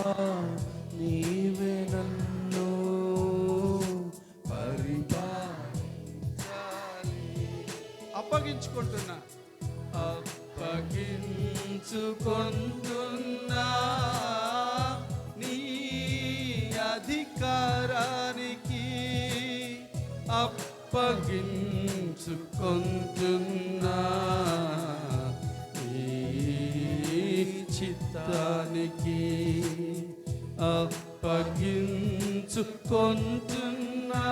దేవా నీవే నన్ను పరిపాలించాలి. అప్పగించుకుంటున్నా. అప్పగించుకుంటున్నా. నీ అధికారానికి అప్పగించుకుంటున్నా. నీ చిత్తానికి అప్పగించుకుంటున్నా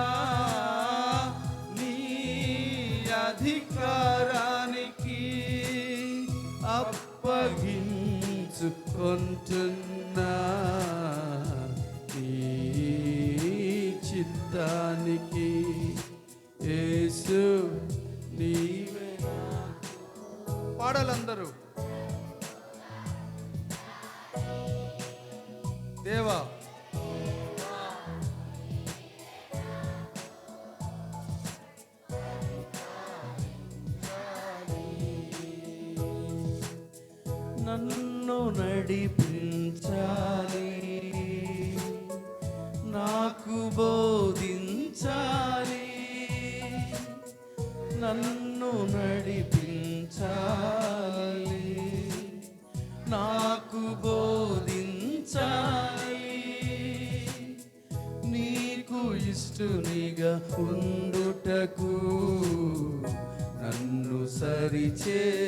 నీ అధికారానికి. అప్పగించుకుంటున్నా నీ చిత్తానికి. యేసు నీవే పాడాలందరూ. దేవా. నన్ను నడిపించాలి. నాకు బోధించాలి. నన్ను నడిపించాలి. నాకు బోధి ఇష్టునిగా ఉండుటకు నన్ను సరిచేయాలి.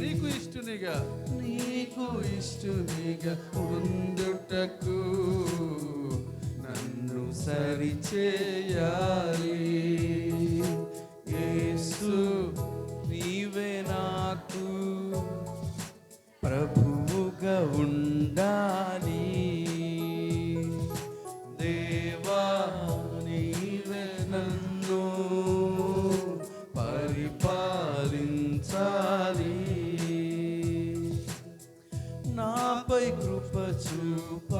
నీకు ఇష్టనిగా? నీకు ఇష్టునిగా ఉండుటకు నన్ను సరిచేయాలి. యేసు నీవే నాకు ప్రభువుగా ఉండాలి. కృపచూపాలి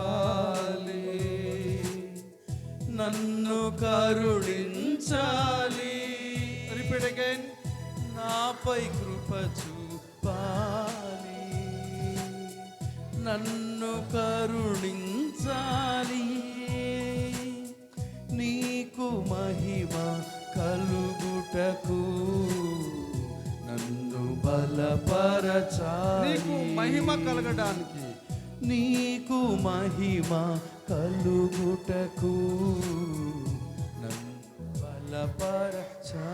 నన్ను కరుణించాలి. రిపీట్ అగైన్ నాపై కృపచూపాలి నన్ను కరుణించాలి. నీకు మహిమ కలుగుటకు నన్ను బలపరచాలి. నీకు మహిమ కలగడానికి నీకు మహిమ కలుగుటకు నన్ను బలపరచా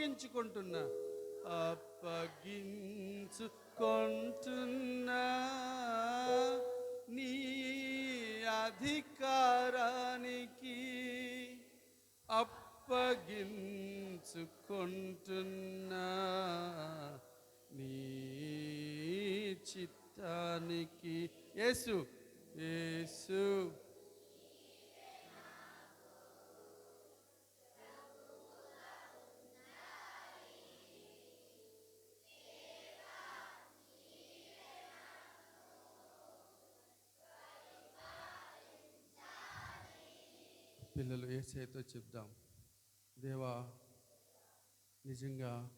అప్పగించుకుంటున్నా అప్పగించుకుంటున్నా నీ అధికారానికి అప్పగించుకుంటున్నా నీ చిత్తానికి. యేసు యేసు. పిల్లలు ఏసైతో చెప్దాం. దేవా నిజంగా